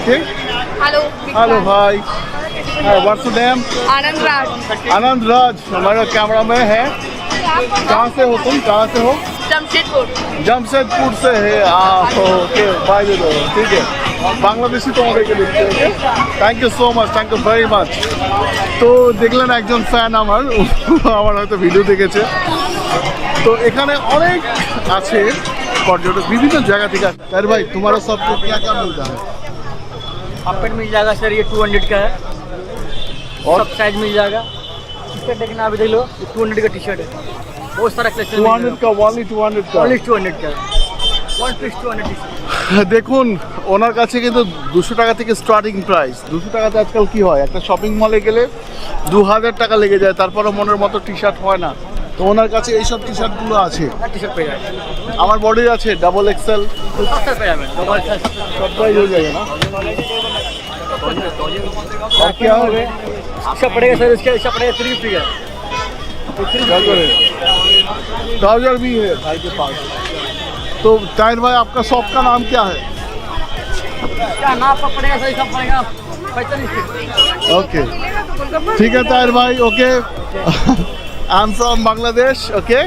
Okay hello hello भाई what's your name Anand Raj Anand Raj हमारा camera में है कहाँ से हो तुम कहाँ से हो जमशेदपुर जमशेदपुर से है ओके बाय दे दो ठीक है বাংলাদেশি তোমাদেরকে দেখতে okay thank you so much thank you very much তো দেখলেন একজন ফ্যান আমার ও আমার হয়তো ভিডিও দেখেছে তো এখানে অনেক আছে পর্যটক বিভিন্ন জায়গা থেকে আসে আরে ভাই তোমার সব क्या क्या मिलता है हाफ पैंट मिल जाएगा सर ये टू हंड्रेड का है और सब साइज मिल जाएगा टी शर्ट देखना अभी देख लो टू हंड्रेड का टी शर्ट है बहुत सारा कलेक्शन टू हंड्रेड का ओनली टू हंड्रेड का ओनली टू हंड्रेड का one piece two hundred T shirt দেখুন ওনার কাছে কিন্তু দুশো টাকা থেকে স্টার্টিং প্রাইস দুশো টাকাতে আজকাল কি হয় একটা শপিং মলে গেলে দু হাজার টাকা লেগে যায় তারপরে মনের মতো টি শার্ট হয় না তো ওনার কাছে এইসব টি শার্টগুলো আছে टी शर्ट पे जाएगा আমার বডি আছে ডাবল এক্সেল सत्तर पे जाएगा डबल साइज সব প্রাইস হয়ে যাবে না और क्या हो इसका पड़ेगा सर इसका इसका पड़ेगा थ्री फिफ्टी का क्या करे ट्राउजर भी है भाई के पास तो टायर भाई आपका शॉप का नाम क्या है इसका नाप का पड़ेगा सर इसका पड़ेगा पैंतालीस ওকে ঠিক আছে তাহের ভাই okay I am from Bangladesh okay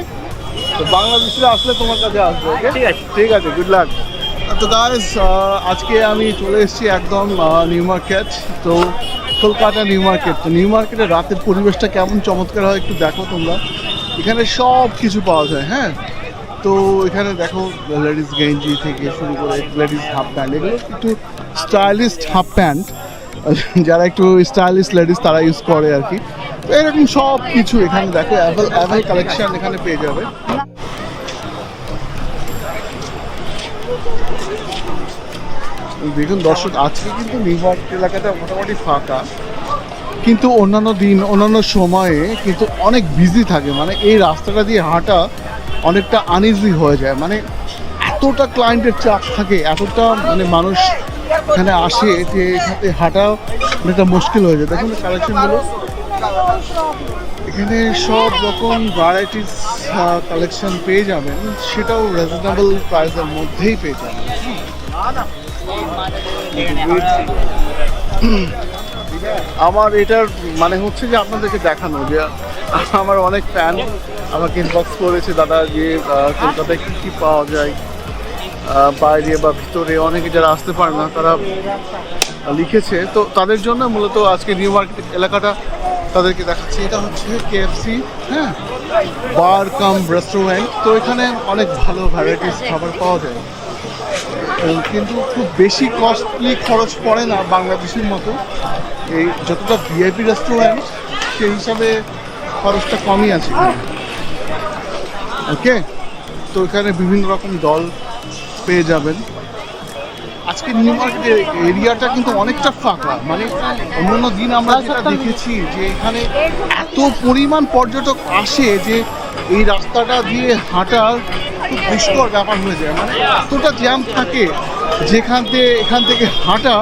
তো বাংলাদেশে আসলে তোমার কাছে আসবে ওকে ঠিক আছে। ঠিক আছে গুড লাক তো গাইস আজকে আমি চলে এসেছি একদম নিউ মার্কেট তো কলকাতা নিউ মার্কেট তো নিউ মার্কেটের রাতের পরিবেশটা কেমন চমৎকার হয় একটু দেখো তোমরা। এখানে সব কিছু পাওয়া যায় হ্যাঁ? তো এখানে দেখো লেডিস গেঞ্জি থেকে শুরু করে লেডিস হাফ প্যান্ট এগুলো একটু স্টাইলিস্ট হাফ প্যান্ট যারা একটু স্টাইলিশ লেডিস তারা ইউজ করে আর কি। তো এরকম সব কিছু এখানে দেখো অ্যাভেল অ্যাভেল কালেকশন এখানে পেয়ে যাবে। দেখুন, দর্শক, আজকে কিন্তু নিউ মার্কেট এলাকাটা মোটামুটি ফাঁকা। কিন্তু অন্যান্য দিন, অন্যান্য সময়ে কিন্তু অনেক বিজি থাকে। মানে এই রাস্তাটা দিয়ে হাঁটা অনেকটা আনইজি হয়ে যায়। মানে এতটা ক্লায়েন্টের চাপ থাকে, এতটা মানে মানুষ এখানে আসে যে এখানে হাঁটা অনেকটা মুশকিল হয়ে যায়। দেখুন কালেকশনগুলো এখানে সব রকম ভ্যারাইটিস কালেকশন পেয়ে যাবেন। সেটাও রিজনেবল প্রাইসের মধ্যেই পেয়ে যাবেন। আমার এটার মানে হচ্ছে যে আপনাদেরকে দেখানো যে আমার অনেক ফ্যান আমাকে ইনবক্স করেছে, দাদা যে কলকাতায় কী কী পাওয়া যায় বাইরে বা ভিতরে অনেকে যারা আসতে পারে না, তারা লিখেছে। তো তাদের জন্য মূলত আজকে নিউ মার্কেট এলাকাটা তাদেরকে দেখাচ্ছি। এটা হচ্ছে কেএফসি হ্যাঁ? বার কাম রেস্টুরেন্ট তো এখানে অনেক ভালো ভ্যারাইটিস খাবার পাওয়া যায়। কিন্তু খুব বেশি কস্টলি খরচ পড়ে না বাংলাদেশের মতো। এই যতটা ভিআইপি রেস্টুরেন্ট সেই হিসাবে খরচটা কমই আছে। ওকে তো এখানে বিভিন্ন রকম দল পেয়ে যাবেন। আজকে নিউ মার্কেটের এরিয়াটা কিন্তু অনেকটা ফাঁকা। মানে অন্যান্য দিন আমরা যেটা দেখেছি যে এখানে এত পরিমাণ পর্যটক আসে যে এই রাস্তাটা দিয়ে হাঁটার খুব ব্যাপার হয়ে যায় মানে এতটা জ্যাম থাকে, যেখান থেকে এখান থেকে হাঁটা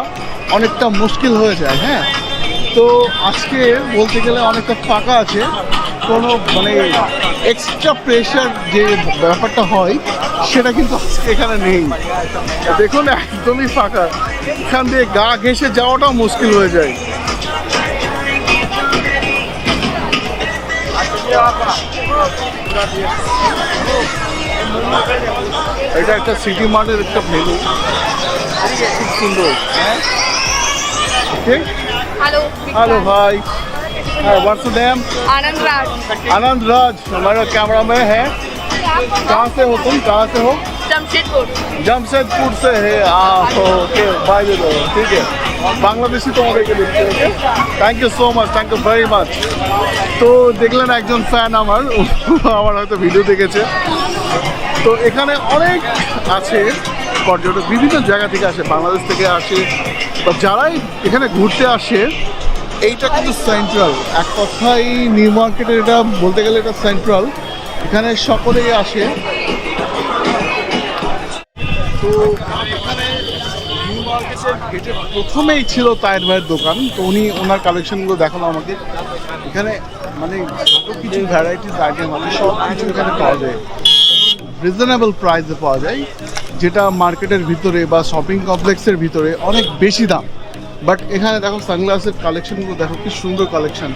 অনেকটা মুশকিল হয়ে যায় হ্যাঁ? তো আজকে বলতে গেলে অনেকটা ফাঁকা আছে, কোনো মানে এক্সট্রা প্রেশার যে ব্যাপারটা হয়, সেটা কিন্তু এখানে নেই। দেখুন, একদমই ফাঁকা। এখান দিয়ে গা ঘেঁষে যাওয়াটাও মুশকিল হয়ে যায়। এটা একটা সিটি মার্টের একটা মেনু খুব সুন্দর ওকে हेलो हेलो भाई what's your name Anand Raj Anand Raj हमारा कैमरा में है कहाँ से हो तुम कहाँ से हो जमशेदपुर जमशेदपुर से है ओके बाय दे दो ठीक है বাংলাদেশি তোমাদেরকে দেখতে thank you so much thank you very much তো দেখলেন একজন ফ্যান আমার আমার হয়তো ভিডিও দেখেছে। তো এখানে অনেক আছে পর্যটক, বিভিন্ন জায়গা থেকে আসে, বাংলাদেশ থেকে আসে, বা যারাই এখানে ঘুরতে আসে, এইটা কিন্তু সেন্ট্রাল এক কথাই নিউ মার্কেটের এটা বলতে গেলে এটা সেন্ট্রাল এখানে সকলেই আসে। তো প্রথমেই ছিল তায়ের ভাইয়ের দোকান, তো উনি ওনার কালেকশনগুলো দেখানো আমাকে। এখানে মানে যত কিছু ভ্যারাইটিস আইটেম আছে সব কিছু এখানে পাওয়া যায়। রিজনেবল প্রাইসে পাওয়া যায়, যেটা মার্কেটের ভিতরে বা শপিং কমপ্লেক্সের ভিতরে অনেক বেশি দাম। বাট এখানে দেখো সানগ্লাসের কালেকশনগুলো দেখো কি সুন্দর কালেকশন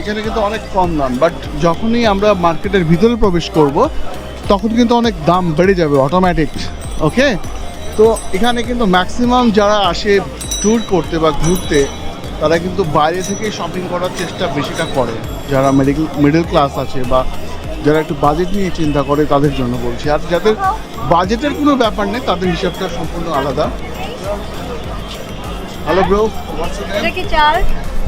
এখানে কিন্তু অনেক কম দাম বাট যখনই আমরা মার্কেটের ভিতরে প্রবেশ করব, তখন কিন্তু অনেক দাম বেড়ে যাবে অটোমেটিক ওকে তো এখানে কিন্তু ম্যাক্সিমাম যারা আসে ট্যুর করতে বা ঘুরতে, তারা কিন্তু বাইরে থেকে শপিং করার চেষ্টা বেশিটা করে। যারা মেডিকেল মিডল ক্লাস আছে বা যারা একটু বাজেট নিয়ে চিন্তা করে, তাদের জন্য বলছি। আর যাদের বাজেটের কোনো ব্যাপার নেই, তাদের হিসাবটা সম্পূর্ণ আলাদা। হ্যালো ব্রো কি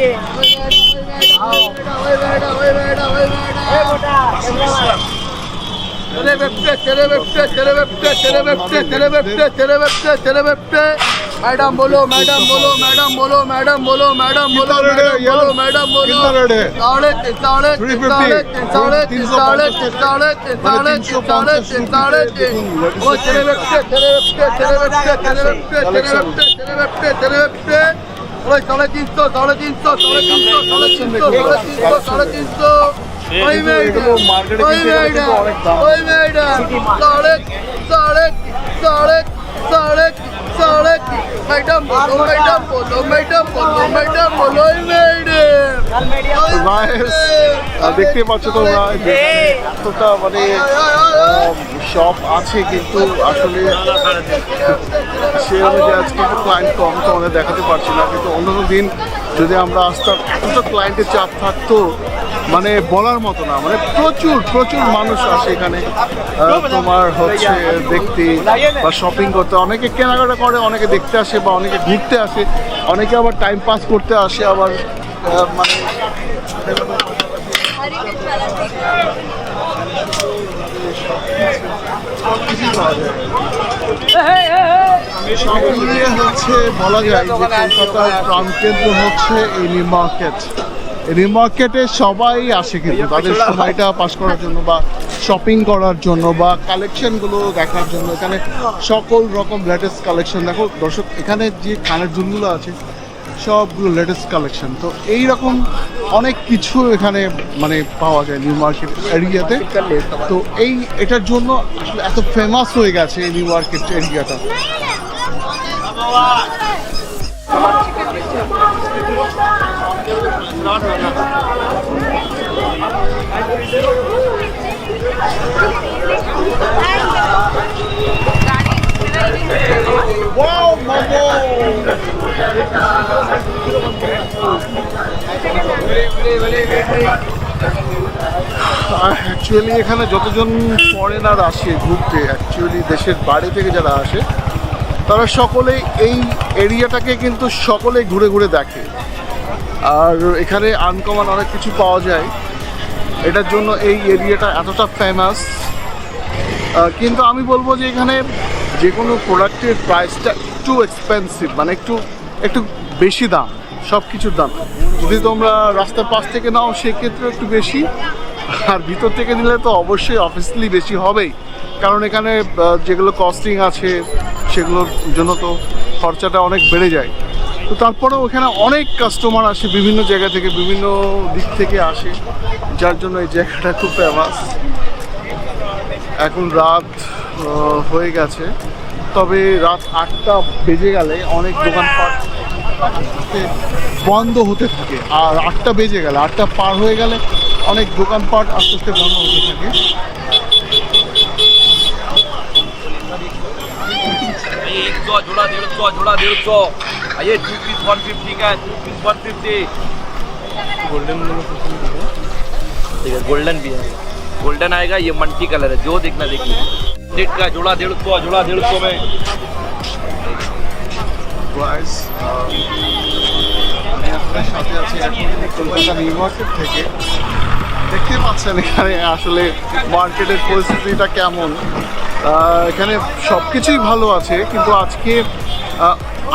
देखो ये तेरे वेबसे तेरे वेबसे तेरे वेबसे तेरे वेबसे तेरे वेबसे तेरे वेबसे तेरे वेबसे मैडम बोलो मैडम बोलो मैडम बोलो मैडम बोलो मैडम बोलो कितना रेट है मैडम यार? बोलो मैडम बोलो कितना रेट है? साढ़े तीन साढ़े तीन 350 साढ़े तीन साढ़े तीन साढ़े तीन साढ़े तीन साढ़े तीन साढ़े तीन साढ़े तीन वो तेरे वेबसे तेरे वेबसे तेरे वेबसे तेरे वेबसे तेरे वेबसे तेरे वेबसे तेरे वेबसे ওই সাড়ে তিনশো সাড়ে তিনশো সাড়ে তিনশো সাড়ে তিনশো সাড়ে তিনশো সাড়ে তিনশো। সাড়ে সাড়ে সাড়ে সাড়ে দেখতে পাচ্ছ তোমরা এতটা মানে শপ আছে কিন্তু আসলে সে অনুযায়ী আজকে একটু ক্লায়েন্ট কম তোমাদের দেখাতে পারছি না। কিন্তু অন্যান্য দিন যদি আমরা আসতাম এতটা ক্লায়েন্টের চাপ থাকতো মানে বলার মতো না মানে প্রচুর প্রচুর মানুষ আসে এখানে। তোমার হচ্ছে দেখতে বা শপিং করতে। অনেকে কেনাকাটা করে, অনেকে দেখতে আসে বা অনেকে ঘুরতে আসে। অনেকে আবার টাইম পাস করতে আসে, আবার মানে মিলিয়ে হচ্ছে বলা যায় যে কলকাতার প্রাণকেন্দ্র হচ্ছে এই মার্কেট এই নিউ মার্কেটে সবাই আসে কিন্তু তাদের সময়টা পাস করার জন্য বা শপিং করার জন্য বা কালেকশনগুলো দেখার জন্য। এখানে সকল রকম লেটেস্ট কালেকশন দেখো দর্শক এখানে যে কানের দুলগুলো আছে সবগুলো লেটেস্ট কালেকশন তো এই রকম অনেক কিছু এখানে মানে পাওয়া যায় নিউ মার্কেট এরিয়াতে তো এই এটার জন্য আসলে এত ফেমাস হয়ে গেছে এই নিউ মার্কেট এরিয়াটা অ্যাকচুয়ালি এখানে যতজন ফরেনার আসে ঘুরতে অ্যাকচুয়ালি দেশের বাইরে থেকে যারা আসে তারা সকলেই এই এরিয়াটাকে কিন্তু সকলেই ঘুরে ঘুরে দেখে। আর এখানে আনকমন অনেক কিছু পাওয়া যায়। এটার জন্য এই এরিয়াটা এতটা ফেমাস কিন্তু আমি বলব যে এখানে যে কোনো প্রোডাক্টের প্রাইসটা একটু এক্সপেন্সিভ মানে একটু একটু বেশি দাম সব কিছুর দাম। যদি তোমরা রাস্তার পাশ থেকে নাও সেক্ষেত্রে একটু বেশি। আর ভিতর থেকে নিলে তো অবশ্যই অফিসিয়ালি বেশি হবেই। কারণ এখানে যেগুলো কস্টিং আছে সেগুলোর জন্য তো খরচাটা অনেক বেড়ে যায়। তো তারপরেও এখানে অনেক কাস্টমার আসে বিভিন্ন জায়গা থেকে, বিভিন্ন দিক থেকে আসে। যার জন্য এই জায়গাটা খুব ফেমাস এখন রাত হয়ে গেছে। তবে রাত আটটা বেজে গেলে অনেক দোকানপাট বন্ধ হতে থাকে। আর আটটা বেজে গেলে, আটটা পার হয়ে গেলে অনেক দোকানপাট আস্তে আস্তে বন্ধ হতে থাকে। ये एक सौ जोड़ा डेढ़ सौ जोड़ा डेढ़ सौ ये टू पीस वन फिफ्टी का two piece one fifty golden ठीक है गोल्डन भी है गोल्डन आएगा ये मल्टी कलर है जो देखना देखिए नेट का जोड़ा डेढ़ सौ जोड़ा डेढ़ सौ में Guys, uh, আমি এখন আমাদের সাথে আছে এখন কলকাতা নিউ মার্কেট থেকে দেখতে পাচ্ছেন এখানে আসলে মার্কেটের পরিস্থিতিটা কেমন আহ, এখানে সব কিছুই ভালো আছে কিন্তু আজকে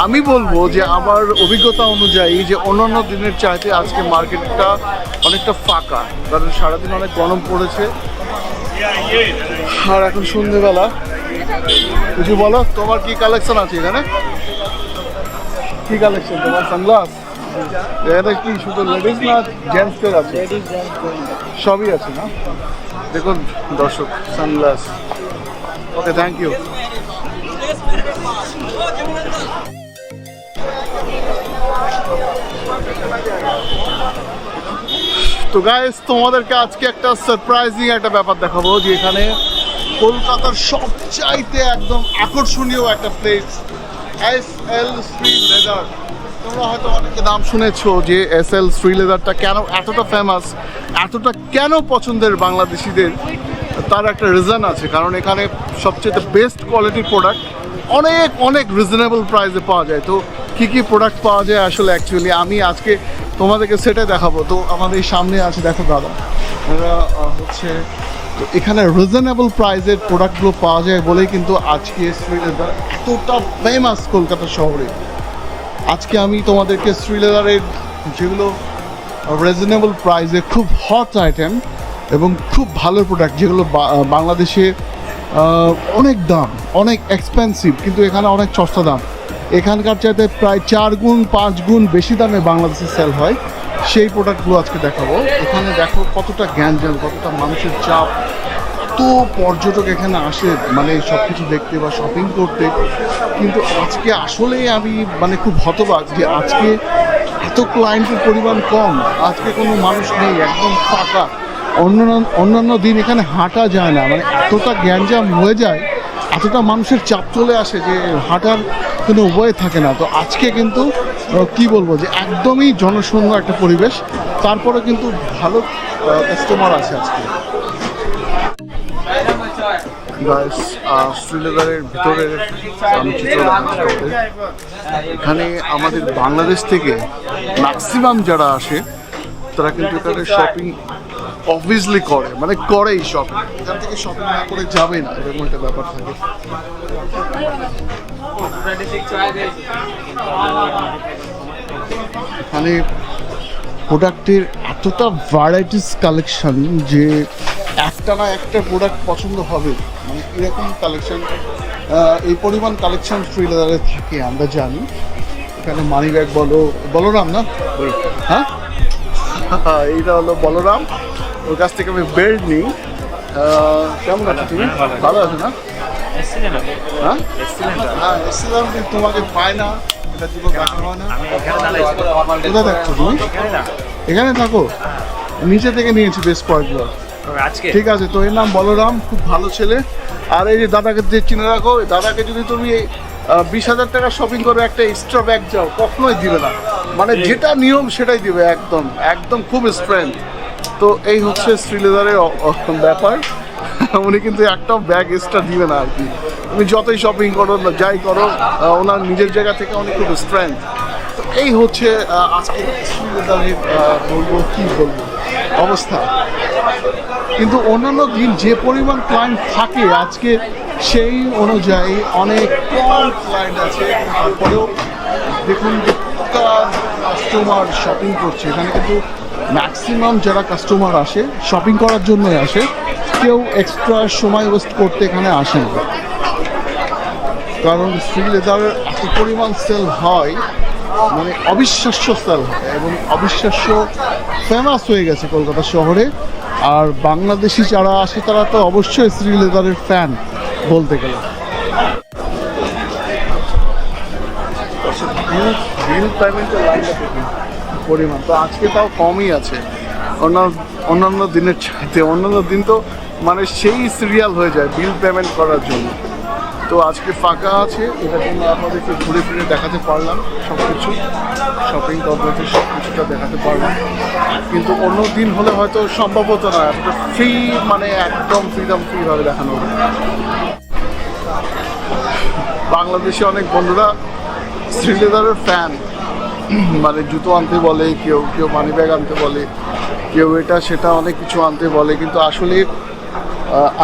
আমি বলব যে আমার অভিজ্ঞতা অনুযায়ী যে অন্যান্য দিনের চাইতে আজকে মার্কেটটা অনেকটা ফাঁকা। কারণ সারাদিন অনেক গরম পড়েছে। আর এখন সন্ধেবেলা কিছু বলো তোমার কি কালেকশন আছে এখানে? কি কালেকশন তোমার? সানগ্লাস এটা কি শুধু লেডিস না জেন্টসদের আছে? সবই আছে না? দেখুন দর্শক সানগ্লাস ওকে থ্যাংক ইউ তো গাইস তোমাদেরকে আজকে একটা সারপ্রাইজিং একটা ব্যাপার দেখাবো যে এখানে কলকাতার সবচাইতে একদম আকর্ষণীয় একটা place S L Sree leather তোমরা হয়তো অনেকে নাম শুনেছো যে এস এল শ্রী লেদারটা কেন এতটা ফেমাস এতটা কেন পছন্দের বাংলাদেশিদের? তার একটা রিজন আছে, কারণ এখানে সবচেয়ে বেস্ট কোয়ালিটির প্রোডাক্ট অনেক অনেক রিজনেবল প্রাইসে পাওয়া যায়। তো কী কী প্রোডাক্ট পাওয়া যায় আসলে অ্যাকচুয়ালি আমি আজকে তোমাদেরকে সেটাই দেখাবো। তো আমাদের সামনে আছে, দেখো দাদা, এরা হচ্ছে, তো এখানে রিজনেবল প্রাইসের প্রোডাক্টগুলো পাওয়া যায় বলেই কিন্তু আজকে শ্রীলেদার এতটা ফেমাস কলকাতা শহরে। আজকে আমি তোমাদেরকে শ্রীলেদারের যেগুলো রিজনেবল প্রাইসে খুব হট আইটেম এবং খুব ভালো প্রোডাক্ট যেগুলো বাংলাদেশে অনেক দাম, অনেক এক্সপেন্সিভ কিন্তু এখানে অনেক সস্তা দাম। এখানকার চাইতে প্রায় চার গুণ, পাঁচ গুণ বেশি দামে বাংলাদেশে সেল হয়। সেই প্রোডাক্টগুলো আজকে দেখাবো। এখানে দেখো কতটা জ্ঞানজাম কতটা মানুষের চাপ। কত পর্যটক এখানে আসে মানে সব কিছু দেখতে বা শপিং করতে। কিন্তু আজকে আসলেই আমি মানে খুব হতবাক যে আজকে এত ক্লায়েন্টের পরিমাণ কম। আজকে কোনো মানুষ নেই, একদম ফাঁকা। অন্যান্য অন্যান্য দিন এখানে হাঁটা যায় না। মানে এতটা জ্ঞানজাম হয়ে যায়, এতটা মানুষের চাপ চলে আসে যে হাঁটার কোনো উপায় থাকে না। তো আজকে কিন্তু কি বলব যে একদমই জনশূন্য একটা পরিবেশ, তারপরে কিন্তু ভালো কাস্টমার আছে আজকে। গাইস শ্রীলেদারের ভিতরের। এখানে আমাদের বাংলাদেশ থেকে ম্যাক্সিমাম যারা আসে, তারা কিন্তু এখানে শপিং অবভিয়াসলি করে মানে করেই শপিং এখান থেকে শপিং না করে যাবে না এরকম একটা ব্যাপার থাকে। এখানে প্রোডাক্টের এতটা ভ্যারাইটিস কালেকশন যে একটা না একটা প্রোডাক্ট পছন্দ হবে। মানে এরকম কালেকশন এই পরিমাণ কালেকশন ফ্রি লেদারে থাকে আমরা জানি। এখানে মানি ব্যাগ বলো বলরাম না? হ্যাঁ? এইটা হলো বলরাম। ওর কাছ থেকে আমি বেল্ট নিই। কেমন আছো তুমি? ভালো আছো না? হ্যাঁ? হ্যাঁ এসেছিলাম কিন্তু তোমাকে পায় না। এটা জীবন হয় না। কোথায় দেখছ তুমি? এখানে থাকো। নিচে থেকে নিয়েছি বেশ কয়েকবার। আজকে? ঠিক আছে তো এর নাম বলরাম খুব ভালো ছেলে। আর এই যে দাদাকে যে চিনে রাখো দাদাকে যদি তুমি বিশ হাজার টাকা শপিং করে একটা এক্সট্রা ব্যাগ যাও কখনোই দিবে না। মানে যেটা নিয়ম সেটাই দিবে একদম একদম খুব স্ট্রেংথ তো এই হচ্ছে শ্রীলেদারের ব্যাপার। উনি কিন্তু একটা ব্যাগ এক্সট্রা দিবে না আর কি। তুমি যতই শপিং করো যাই করো ওনার নিজের জায়গা থেকে উনি খুব স্ট্রেংথ তো এই হচ্ছে আজকে শ্রীলেদারের বলব কি বলব? অবস্থা। কিন্তু অন্যান্য দিন যে পরিমাণ ক্লায়েন্ট থাকে, আজকে সেই অনুযায়ী অনেক কম ক্লায়েন্ট আছে। তারপরেও দেখুন কাস্টমার শপিং করছে। এখানে কিন্তু ম্যাক্সিমাম যারা কাস্টমার আসে শপিং করার জন্যই আসে, কেউ এক্সট্রা সময় ওয়েস্ট করতে এখানে আসে না। কারণ ফ্রি লেদারের এত পরিমাণ সেল হয় মানে অবিশ্বাস্য সেল হয় এবং অবিশ্বাস্য ফেমাস হয়ে গেছে কলকাতা শহরে। আর বাংলাদেশি যারা আসে, তারা তো অবশ্যই শ্রী লেদারের ফ্যান বলতে গেলে। পেমেন্টের পরিমাণ। তো আজকে তাও কমই আছে। অন্যান্য অন্যান্য দিনের চাইতে অন্যান্য দিন তো মানে সেই সিরিয়াল হয়ে যায় বিল পেমেন্ট করার জন্য। তো আজকে ফাঁকা আছে। এটার জন্য আপনাদেরকে ঘুরে ফিরে দেখাতে পারলাম সব কিছু শপিং কমপ্লেক্সের সব কিছুটা দেখাতে পারলাম। কিন্তু অন্য দিন হলে হয়তো সম্ভব হতো না। এতটা ফ্রি মানে একদম ফ্রিডম ফ্রিভাবে দেখানো হতো। বাংলাদেশে অনেক বন্ধুরা শ্রীলেদারের ফ্যান মানে জুতো আনতে বলে, কেউ কেউ মানি ব্যাগ আনতে বলে, কেউ এটা সেটা অনেক কিছু আনতে বলে। কিন্তু আসলে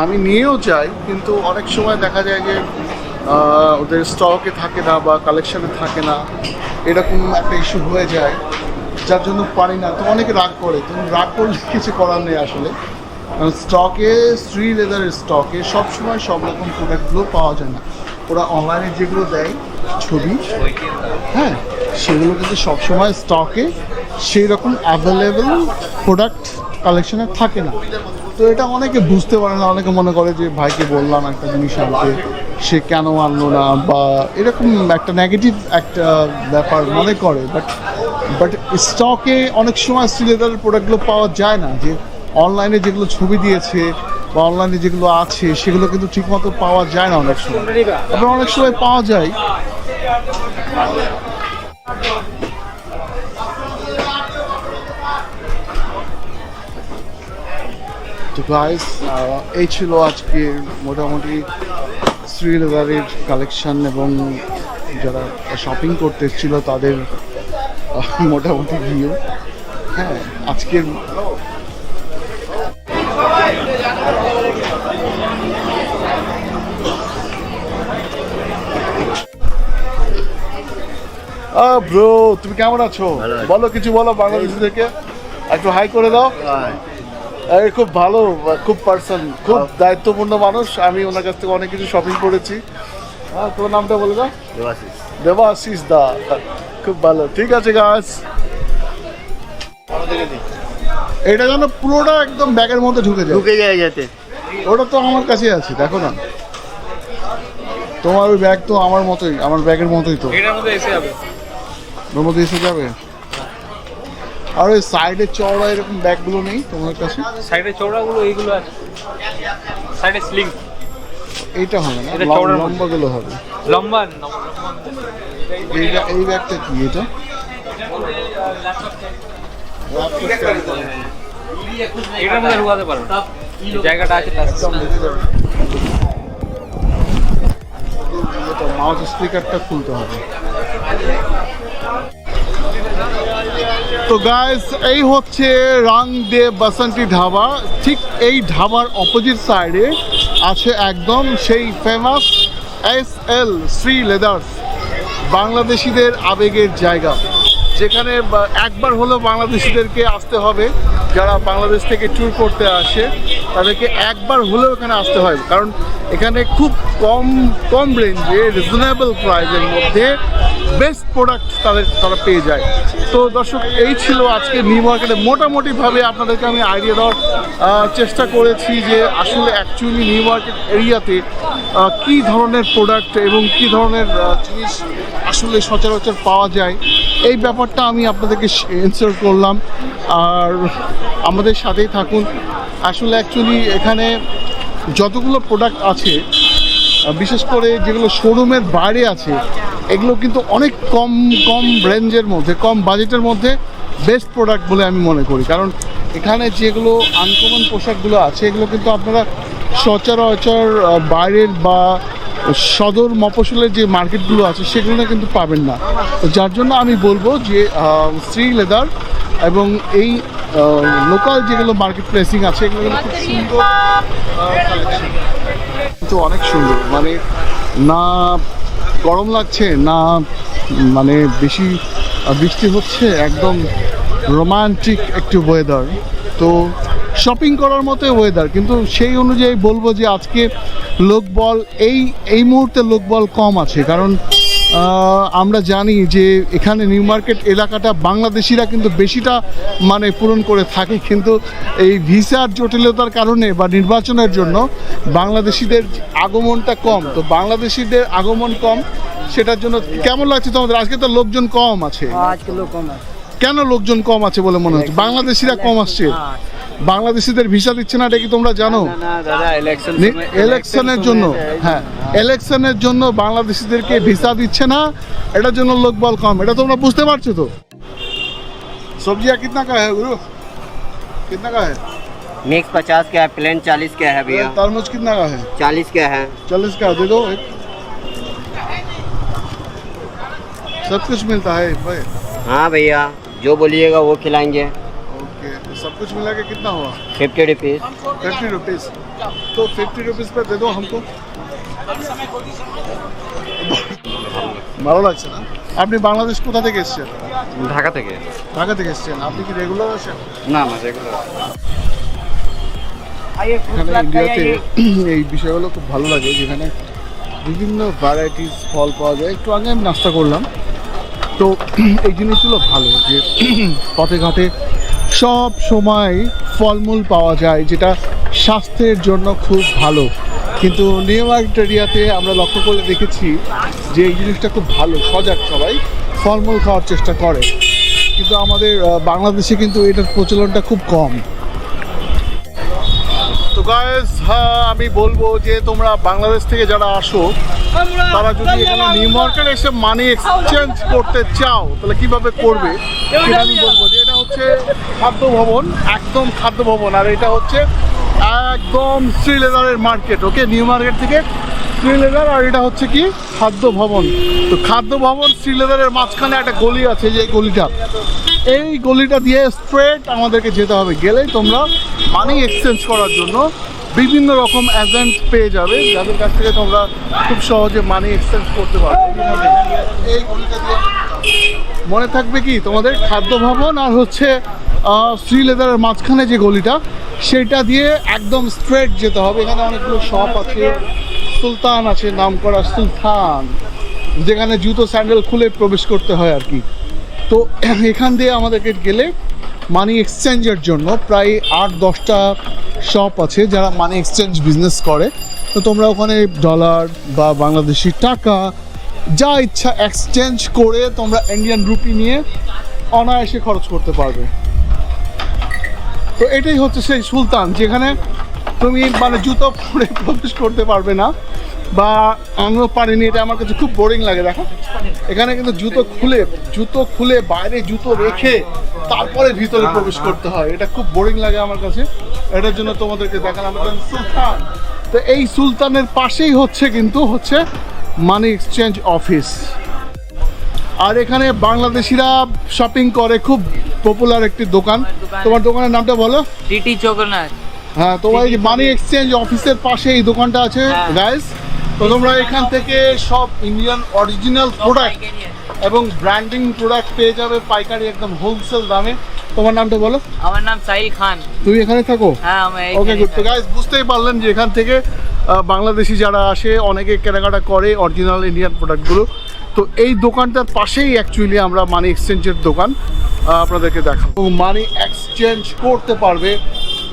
আমি নিয়েও যাই, কিন্তু অনেক সময় দেখা যায় যে ওদের স্টকে থাকে না বা কালেকশনে থাকে না। এরকম একটা ইস্যু হয়ে যায়, যার জন্য পারি না। তো অনেকে রাগ করে, তো রাগ করলে কিছু করার নেই আসলে। স্টকে শ্রী লেদারের স্টকে সবসময় সব রকম প্রোডাক্টগুলো পাওয়া যায় না। ওরা অনলাইনে যেগুলো দেয়, ছবি হ্যাঁ সেগুলো কিন্তু সবসময় স্টকে সেই রকম অ্যাভেলেবেল প্রোডাক্ট কালেকশনে থাকে না। তো এটা অনেকে বুঝতে পারে না, অনেকে মনে করে যে ভাইকে বললাম একটা জিনিস আনতে, সে কেন আনলো না বা এরকম একটা নেগেটিভ একটা ব্যাপার মনে করে। বাট বাট স্টকে অনেক সময় সিলেদারের প্রোডাক্টগুলো পাওয়া যায় না। যে অনলাইনে যেগুলো ছবি দিয়েছে বা অনলাইনে যেগুলো আছে, সেগুলো কিন্তু ঠিকমতো পাওয়া যায় না অনেক সময়। আবার অনেক সময় পাওয়া যায়। তো গাইস এই ছিল আজকে মোটামুটি শ্রীলেদারের কালেকশন এবং যারা শপিং করতে এসেছিল তাদের মোটামুটি ভিউ হ্যাঁ আজকের ব্রো তুমি কেমন আছো? বলো কিছু বলো বাংলাদেশ থেকে। একটু হাই করে দাও। এই খুব ভালো খুব পার্সন খুব দায়িত্বপূর্ণ মানুষ। আমি ওনার কাছ থেকে অনেক কিছু শপিং করেছি। হ্যাঁ তোর নামটা বলে দাও দেবাশিস। দা। খুব ভালো। ঠিক আছে গাছ এটা যেন পুরোটা একদম ব্যাগের মধ্যে ঢুকে যায়। ঢুকে যায় যাতে। ওটা তো আমার কাছে আছে দেখো না। তোমার ওই ব্যাগ তো আমার মতোই আমার ব্যাগের মতোই তো। এটার মধ্যে এসে যাবে। ওর মধ্যে এসে যাবে? আর ওই সাইডে চওড়া এরকম ব্যাগগুলো নেই তোমার কাছে? সাইডে চৌড়াগুলো এইগুলো আছে। সাইডে স্লিং এইটা হবে না এটা মধ্যে। লম্বাগুলো হবে। লম্বা এই ব্যাগ- এই ব্যাগটা কি এটা? এটার মধ্যে ঢুকাতে পারো জায়গাটা আছে মাউথ স্পিকারটা খুলতে হবে। তো গাইস এই হচ্ছে রাং দে বাসন্তী ধাবা। ঠিক এই ধাবার অপোজিট সাইডে আছে একদম সেই famous S L Sree leathers বাংলাদেশিদের আবেগের জায়গা। যেখানে একবার হলেও বাংলাদেশিদেরকে আসতে হবে। যারা বাংলাদেশ থেকে ট্যুর করতে আসে, তাদেরকে একবার হলেও এখানে আসতে হয়। কারণ এখানে খুব কম কম রেঞ্জে রিজনেবল প্রাইসের মধ্যে বেস্ট প্রোডাক্ট তাদের, তারা পেয়ে যায়। তো দর্শক, এই ছিল আজকে নিউ মার্কেটে। মোটামুটিভাবে আপনাদেরকে আমি আইডিয়া দেওয়ার চেষ্টা করেছি যে আসলে অ্যাকচুয়ালি নিউ মার্কেট এরিয়াতে কী ধরনের প্রোডাক্ট এবং কী ধরনের জিনিস আসলে সচরাচর পাওয়া যায়। এই ব্যাপারটা আমি আপনাদেরকে এনসার করলাম। আর আমাদের সাথেই থাকুন। আসলে অ্যাকচুয়ালি এখানে যতগুলো প্রোডাক্ট আছে বিশেষ করে যেগুলো শোরুমের বাইরে আছে, এগুলো কিন্তু অনেক কম কম রেঞ্জের মধ্যে, কম বাজেটের মধ্যে বেস্ট প্রোডাক্ট বলে আমি মনে করি। কারণ এখানে যেগুলো আনকমন পোশাকগুলো আছে, এগুলো কিন্তু আপনারা সচরাচর বাইরের বা সদর মফসলের যে মার্কেটগুলো আছে সেগুলো কিন্তু পাবেন না। তো যার জন্য আমি বলব যে শ্রী লেদার এবং এই লোকাল যেগুলো মার্কেট প্লেসিং আছে, এগুলো কিন্তু খুব সুন্দর কিন্তু অনেক সুন্দর। মানে না গরম লাগছে, না মানে বেশি বৃষ্টি হচ্ছে, একদম রোমান্টিক একটু ওয়েদার তো শপিং করার মতো ওয়েদার কিন্তু সেই অনুযায়ী বলব যে আজকে লোকবল এই এই মুহূর্তে লোকবল কম আছে। কারণ আমরা জানি যে এখানে নিউ মার্কেট এলাকাটা বাংলাদেশিরা কিন্তু বেশিটা মানে পূরণ করে থাকে। কিন্তু এই ভিসার জটিলতার কারণে বা নির্বাচনের জন্য বাংলাদেশিদের আগমনটা কম। তো বাংলাদেশিদের আগমন কম সেটার জন্য কেমন লাগছে তোমাদের? আজকে তো লোকজন কম আছে। আজকে লোক কম আছে। কেন লোকজন কম আছে বলে মনে হচ্ছে? বাংলাদেশিরা কম আসছে। বাংলাদেশিদের ভিসা দিচ্ছে না এটা কি তোমরা জানো না না দাদা ইলেকশন ইলেকশনের জন্য হ্যাঁ ইলেকশনের জন্য বাংলাদেশিদেরকে ভিসা দিচ্ছে না এটার জন্য লোকবল কম এটা তোমরা বুঝতে পারছো তো সবজিয়া কিতনা কা হ্যাঁ গুরু कितना का है मिक्स पचास का है प्लेन चालीस का है भैया तरमुज कितना का है चालीस का है चालीस का दे दो एक सब कुछ मिलता है भाई हाँ भैया जो बोलिएगा वो खिलाएंगे ओके तो सब कुछ मिला के कितना हुआ फिफ्टी रुपीज़ फिफ्टी रुपीज़ तो फिफ्टी रुपीज़ पे दे दो हमको ভালো লাগছে না আপনি বাংলাদেশ কোথা থেকে এসেছেন ঢাকা থেকে ঢাকা থেকে এসেছেন আপনি কি রেগুলার আসেন না না যেগুলো এখানে ইন্ডিয়াতে এই বিষয়গুলো খুব ভালো লাগে যেখানে বিভিন্ন ভ্যারাইটিস ফল পাওয়া যায় একটু আগে আমি নাস্তা করলাম তো এই জিনিসগুলো ভালো যে পথে ঘাটে সব সময় ফলমূল পাওয়া যায় যেটা স্বাস্থ্যের জন্য খুব ভালো। কিন্তু নিউ মার্কেট এরিয়াতে আমরা লক্ষ্য করে দেখেছি যে এই জিনিসটা খুব ভালো সজাগ সবাই ফলমূল খাওয়ার চেষ্টা করে। কিন্তু আমাদের বাংলাদেশে কিন্তু এটার প্রচলনটা খুব কম। তো গাইস হ্যাঁ আমি বলব যে তোমরা বাংলাদেশ থেকে যারা আসো তারা যদি এখানে নিউ মার্কেট এসে মানি এক্সচেঞ্জ করতে চাও তাহলে কীভাবে করবে? সেটা আমি বলব যে হচ্ছে খাদ্য ভবন, একদম খাদ্য ভবন। আর এটা হচ্ছে একদম শ্রীলেদারের মার্কেট ওকে নিউ মার্কেট থেকে শ্রীলেদার আর এটা হচ্ছে কি? খাদ্য ভবন। তো খাদ্য ভবন শ্রীলেদারের মাঝখানে একটা গলি আছে যে গলিটা। এই গলিটা দিয়ে স্ট্রেট আমাদেরকে যেতে হবে। গেলেই তোমরা মানি এক্সচেঞ্জ করার জন্য বিভিন্ন রকম এজেন্ট পেয়ে যাবে, যাদের কাছ থেকে তোমরা খুব সহজে মানি এক্সচেঞ্জ করতে পারবে। এই গলিটা দিয়ে মনে থাকবে কি তোমাদের খাদ্য ভবন আর হচ্ছে আহ, শ্রী লেদারের মাঝখানে যে গলিটা সেটা দিয়ে একদম স্ট্রেট যেতে হবে। এখানে অনেকগুলো শপ আছে। সুলতান আছে নাম করা সুলতান যেখানে জুতো স্যান্ডেল খুলে প্রবেশ করতে হয় আর কি। তো এখান দিয়ে আমাদেরকে গেলে মানি এক্সচেঞ্জের জন্য প্রায় আট দশটা শপ আছে যারা মানি এক্সচেঞ্জ বিজনেস করে। তো তোমরা ওখানে ডলার বা বাংলাদেশি টাকা যা ইচ্ছা এক্সচেঞ্জ করে তোমরা ইন্ডিয়ান রুপি নিয়ে অনায়াসে খরচ করতে পারবে। তো এটাই হচ্ছে সেই সুলতান, যেখানে তুমি মানে জুতো পরে প্রবেশ করতে পারবে না বা আমিও পারিনি, এটা আমার কাছে খুব বোরিং লাগে, দেখো। এখানে কিন্তু জুতো খুলে জুতো খুলে বাইরে জুতো রেখে তারপরে ভিতরে প্রবেশ করতে হয়, এটা খুব বোরিং লাগে আমার কাছে। এটার জন্য তোমাদেরকে দেখালাম সুলতান। তো এই সুলতানের পাশেই হচ্ছে কিন্তু হচ্ছে মানি এক্সচেঞ্জ অফিস আর এখানে বাংলাদেশিরা শপিং করে খুব পপুলার একটি দোকান। তোমার দোকানের নামটা বলো? টিটি জগন্নাথ। হ্যাঁ তোমার এই মানি এক্সচেঞ্জ অফিসের পাশে এই দোকানটা আছে গাইস তো তোমরা এখান থেকে সব ইন্ডিয়ান অরিজিনাল প্রোডাক্ট এবং ব্র্যান্ডিং প্রোডাক্ট পেয়ে যাবে পাইকারি একদম হোলসেল দামে। তোমার নামটা বলো? আমার নাম সাহিল খান। তুমি এখানে থাকো? হ্যাঁ আমি ওকে গুড তো গাইস বুঝতেই পারলেন যে এখান থেকে বাংলাদেশি যারা আসে অনেকে কেনাকাটা করে অরিজিনাল ইন্ডিয়ান প্রোডাক্টগুলো তো এই দোকানটার পাশেই অ্যাকচুয়ালি আমরা মানি এক্সচেঞ্জের দোকান আপনাদেরকে দেখাবো। মানি এক্সচেঞ্জ করতে পারবে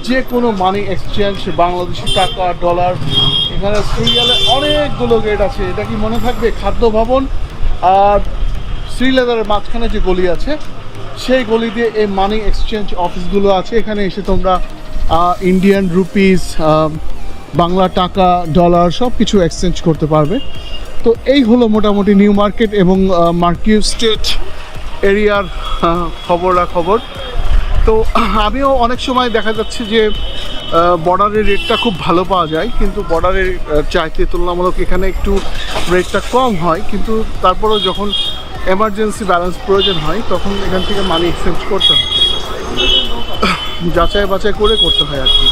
যে কোনো মানি এক্সচেঞ্জ বাংলাদেশি টাকা ডলার এখানে সিরিয়ালে অনেকগুলো গেট আছে, এটা কি মনে থাকবে? খাদ্য ভবন আর শ্রীলেদারের মাঝখানে যে গলি আছে, সেই গলি দিয়ে এই মানি এক্সচেঞ্জ অফিসগুলো আছে। এখানে এসে তোমরা ইন্ডিয়ান রুপিস বাংলা টাকা ডলার সব কিছু এক্সচেঞ্জ করতে পারবে। তো এই হলো মোটামুটি নিউ মার্কেট এবং মার্কিউ স্টেট এরিয়ার খবরা খবর তো আমিও অনেক সময় দেখা যাচ্ছে যে বর্ডারের রেটটা খুব ভালো পাওয়া যায়, কিন্তু বর্ডারের চাইতে তুলনামূলক এখানে একটু রেটটা কম হয়, কিন্তু তারপরেও যখন এমার্জেন্সি ব্যালেন্স প্রয়োজন হয়, তখন এখান থেকে মানি এক্সচেঞ্জ করতে হয়। যাচাই বাছাই করে করতে হয় আর কি।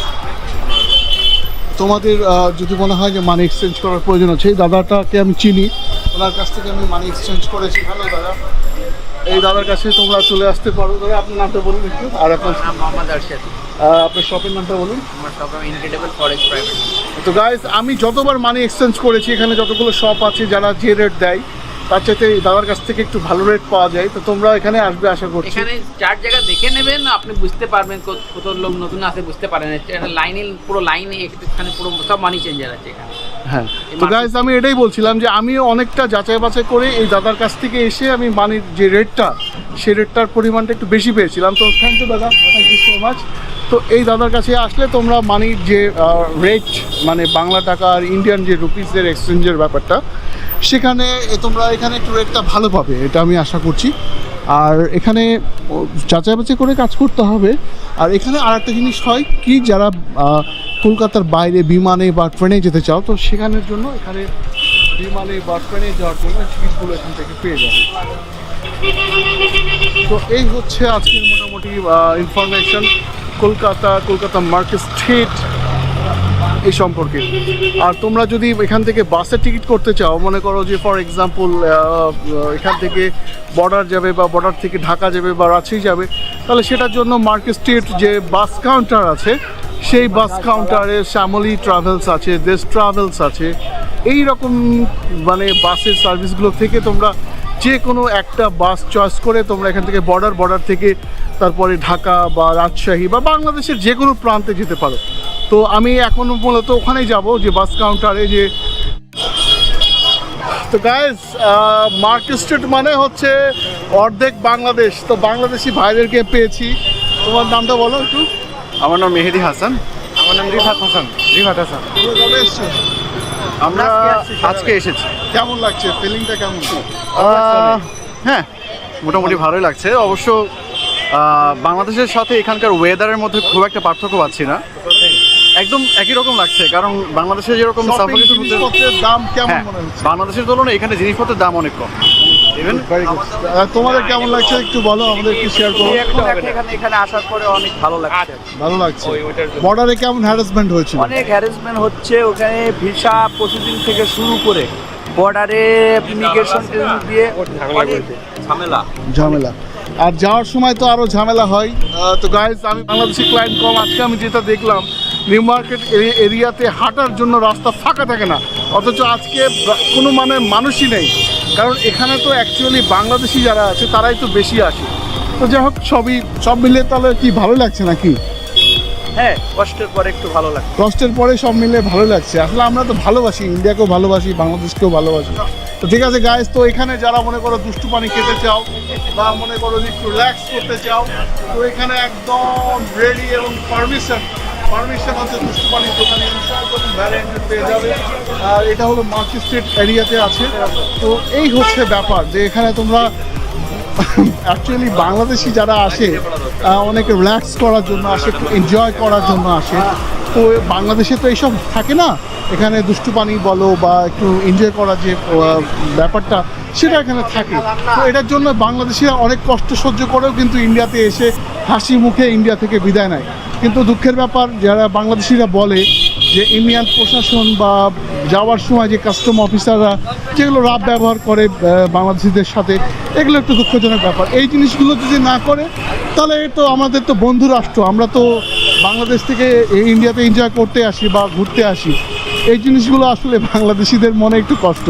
তোমাদের যদি মনে হয় যে মানি এক্সচেঞ্জ করার প্রয়োজন আছে, এই দাদাটাকে আমি চিনি, ওনার কাছ থেকে আমি মানি এক্সচেঞ্জ করেছি। হ্যালো দাদা। এই দাদার কাছে তোমরা চলে আসতে পারো। দাদা আপনার নামটা বলুন একটু। আর আপনার মোহাম্মদ আপনার শপের নামটা বলুন। আমার ইনক্রেডিবল ফরেস্ট প্রাইভেট তো গাইস আমি যতবার মানি এক্সচেঞ্জ করেছি এখানে যতগুলো শপ আছে যারা যে রেট দেয় তার চাইতে দাদার কাছ থেকে একটু ভালো রেট পাওয়া যায়। তো তোমরা এখানে আসবে আশা করছি। এখানে চার জায়গা দেখে নেবেন আপনি বুঝতে পারবেন কত লোক নতুন আছে বুঝতে পারেন। লাইনে পুরো লাইনে এখানে পুরো সব মানি চেঞ্জার আছে এখানে। হ্যাঁ। তো গাইস আমি এটাই বলছিলাম যে আমিও অনেকটা যাচাই বাছাই করে এই দাদার কাছ থেকে এসে আমি মানির যে রেটটা সেই রেটটার পরিমাণটা একটু বেশি পেয়েছিলাম। তো থ্যাংক ইউ দাদা। থ্যাংক ইউ সো মাচ তো এই দাদার কাছে আসলে তোমরা মানির যে রেট মানে বাংলা টাকা আর ইন্ডিয়ান যে রুপিসের এক্সচেঞ্জের ব্যাপারটা, সেখানে তোমরা এখানে একটু রেটটা ভালো পাবে, এটা আমি আশা করছি। আর এখানে যাচাই করে কাজ করতে হবে। আর এখানে আর একটা জিনিস হয় কি, যারা কলকাতার বাইরে বিমানে বা ট্রেনে যেতে চাও, তো সেখানের জন্য এখানে বিমানে বা ট্রেনে যাওয়ার জন্য টিকিটগুলো এখান থেকে পেয়ে যাবে। তো এই হচ্ছে আজকের মোটামুটি information Kolkata Kolkata market street, এই সম্পর্কে। আর তোমরা যদি এখান থেকে বাসের টিকিট করতে চাও, মনে করো যে ফর এক্সাম্পল এখান থেকে বর্ডার যাবে বা বর্ডার থেকে ঢাকা যাবে বা রাঁচি যাবে, তাহলে সেটার জন্য মার্কেট স্ট্রিট যে বাস কাউন্টার আছে, সেই বাস কাউন্টারে শ্যামলী ট্রাভেলস আছে, দেশ ট্রাভেলস আছে। এই রকম মানে বাসের সার্ভিসগুলো থেকে তোমরা যে কোনো একটা বাস চয়েস করে তোমরা এখান থেকে বর্ডার বর্ডার থেকে তারপরে ঢাকা বা রাজশাহী বা বাংলাদেশের যে কোনো প্রান্তে যেতে পারো। তো আমি এখন মূলত ওখানেই যাব যে বাস কাউন্টারে যে তো গাইজ মার্কেট স্ট্রিট মানে হচ্ছে অর্ধেক বাংলাদেশ। তো বাংলাদেশি ভাইদেরকে পেয়েছি। তোমার নামটা বলো একটু। আমার নাম মেহেদি হাসান। আমার নাম রিফাত হাসান। রিফাত হাসান। তোমরা কবে এসছো? আমরা আজকে এসেছি। কেমন লাগছে? ফিলিংটা কেমন? হ্যাঁ মোটামুটি ভালোই লাগছে। অবশ্য বাংলাদেশের সাথে এখানকার ওয়েদারের মধ্যে খুব একটা পার্থক্য পাচ্ছি না। একদম একই রকম লাগছে কারণ বাংলাদেশে যেরকম দাম কেমন হ্যাঁ মনে হচ্ছে? বাংলাদেশের তুলনায় এখানে জিনিসপত্রের দাম অনেক কম। তোমাদের কেমন লাগছে? একটু বলো আমাদেরকে শেয়ার করো। এখানে এখানে আসার পরে অনেক ভালো লাগছে। ভালো লাগছে। বর্ডারে কেমন হ্যারাসমেন্ট হয়েছিল? অনেক হ্যারাসমেন্ট হচ্ছে ওখানে ভিসা প্রসেসিং থেকে শুরু করে বর্ডারে ইমিগ্রেশন দিয়ে ঝামেলা। ঝামেলা। আর যাওয়ার সময় তো আরও ঝামেলা হয়। তো গাইজ আমি বাংলাদেশি ক্লায়েন্ট কম আজকে আমি যেটা দেখলাম নিউ মার্কেট এরিয়াতে হাঁটার জন্য রাস্তা ফাঁকা থাকে না। অথচ আজকে কোনো মানে মানুষই নেই। কারণ এখানে তো অ্যাকচুয়ালি বাংলাদেশি যারা আছে তারাই তো বেশি আসে। তো যাই হোক সবই সব মিলে তাহলে কি ভালো লাগছে নাকি? হ্যাঁ কষ্টের পরে একটু ভালো লাগে কষ্টের পরে সব মিলে ভালো লাগছে। আসলে আমরা তো ভালোবাসি ইন্ডিয়াকেও ভালোবাসি বাংলাদেশকেও ভালোবাসি। তো ঠিক আছে গাইজ তো এখানে যারা মনে করো দুষ্টু পানি খেতে চাও বা মনে করো একটু রিল্যাক্স করতে চাও, তো এখানে একদম রেডি এবং পারমিশন পারমিশন হচ্ছে দুষ্টু পানির দোকানে ভ্যারিয়েন্টেড পেয়ে যাবে। আর এটা হলো মার্কেট স্ট্রিট এরিয়াতে আছে। তো এই হচ্ছে ব্যাপার যে এখানে তোমরা অ্যাকচুয়ালি বাংলাদেশি যারা আসে অনেকে রিল্যাক্স করার জন্য আসে এনজয় করার জন্য আসে। তো বাংলাদেশে তো এইসব থাকে না? এখানে দুষ্টু পানি বলো বা একটু এনজয় করার যে ব্যাপারটা, সেটা এখানে থাকে। তো এটার জন্য বাংলাদেশিরা অনেক কষ্ট সহ্য করেও কিন্তু ইন্ডিয়াতে এসে হাসি মুখে ইন্ডিয়া থেকে বিদায় নেয়। কিন্তু দুঃখের ব্যাপার, যারা বাংলাদেশিরা বলে যে ইন্ডিয়ান প্রশাসন বা যাওয়ার সময় যে কাস্টম অফিসাররা যেগুলো রাব ব্যবহার করে বাংলাদেশিদের সাথে, এগুলো একটু দুঃখজনক ব্যাপার। এই জিনিসগুলো যদি না করে, তাহলে তো আমাদের তো বন্ধু রাষ্ট্র। আমরা তো বাংলাদেশ থেকে ইন্ডিয়াতে এনজয় করতে আসি বা ঘুরতে আসি। এই জিনিসগুলো আসলে বাংলাদেশিদের মনে একটু কষ্ট।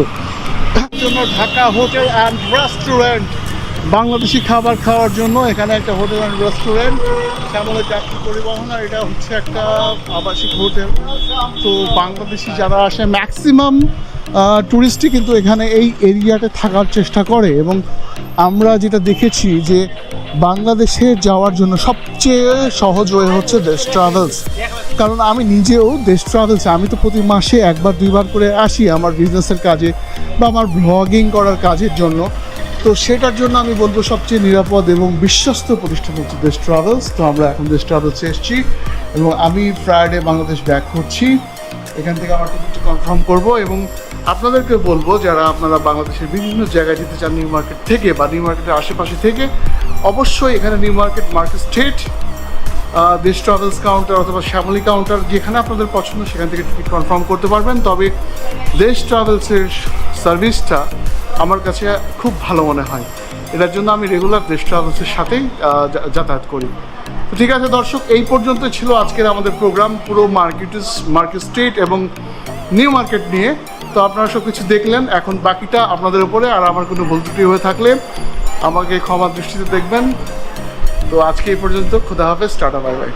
তার জন্য Dhaka hotel and restaurant Bangladeshi খাবার খাওয়ার জন্য এখানে একটা হোটেল অ্যান্ড রেস্টুরেন্ট শ্যামলের যাত্রী পরিবহন আর এটা হচ্ছে একটা আবাসিক হোটেল। তো বাংলাদেশি যারা আসে ম্যাক্সিমাম টুরিস্টই কিন্তু এখানে এই এরিয়াতে থাকার চেষ্টা করে এবং আমরা যেটা দেখেছি যে বাংলাদেশে যাওয়ার জন্য সবচেয়ে সহজ ওয়ে হচ্ছে দেশ ট্রাভেলস কারণ আমি নিজেও দেশ ট্রাভেলস আমি তো প্রতি মাসে একবার, দুইবার করে আসি আমার বিজনেসের কাজে বা আমার ব্লগিং করার কাজের জন্য। তো সেটার জন্য আমি বলব সবচেয়ে নিরাপদ এবং বিশ্বস্ত প্রতিষ্ঠান হচ্ছে দেশ ট্রাভেলস তো আমরা এখন দেশ ট্রাভেলসে এসেছি এবং আমি ফ্রাইডে বাংলাদেশ ব্যাক করছি এখান থেকে আমার টিকিটটি কনফার্ম করব এবং আপনাদেরকে বলব, যারা আপনারা বাংলাদেশের বিভিন্ন জায়গায় যেতে চান নিউ মার্কেট থেকে বা নিউ মার্কেটের আশেপাশে থেকে, অবশ্যই এখানে new market market street Desh travels counter অথবা শ্যামলী কাউন্টার যেখানে আপনাদের পছন্দ, সেখান থেকে টিকিট কনফার্ম করতে পারবেন। তবে দেশ ট্রাভেলসের সার্ভিসটা আমার কাছে খুব ভালো মনে হয়। এটার জন্য আমি রেগুলার দেশ সাথেই যাতায়াত করি। তো ঠিক আছে দর্শক, এই পর্যন্ত ছিল আজকের আমাদের প্রোগ্রাম পুরো মার্কেট মার্কেট স্ট্রিট এবং নিউ মার্কেট নিয়ে। তো আপনারা সব কিছু দেখলেন, এখন বাকিটা আপনাদের উপরে আর আমার কোনো ভুল ত্রুটি হয়ে থাকলে আমাকে ক্ষমা দৃষ্টিতে দেখবেন। তো আজকে এই পর্যন্ত, খুদা হাফেজ, টাটা, বাই বাই।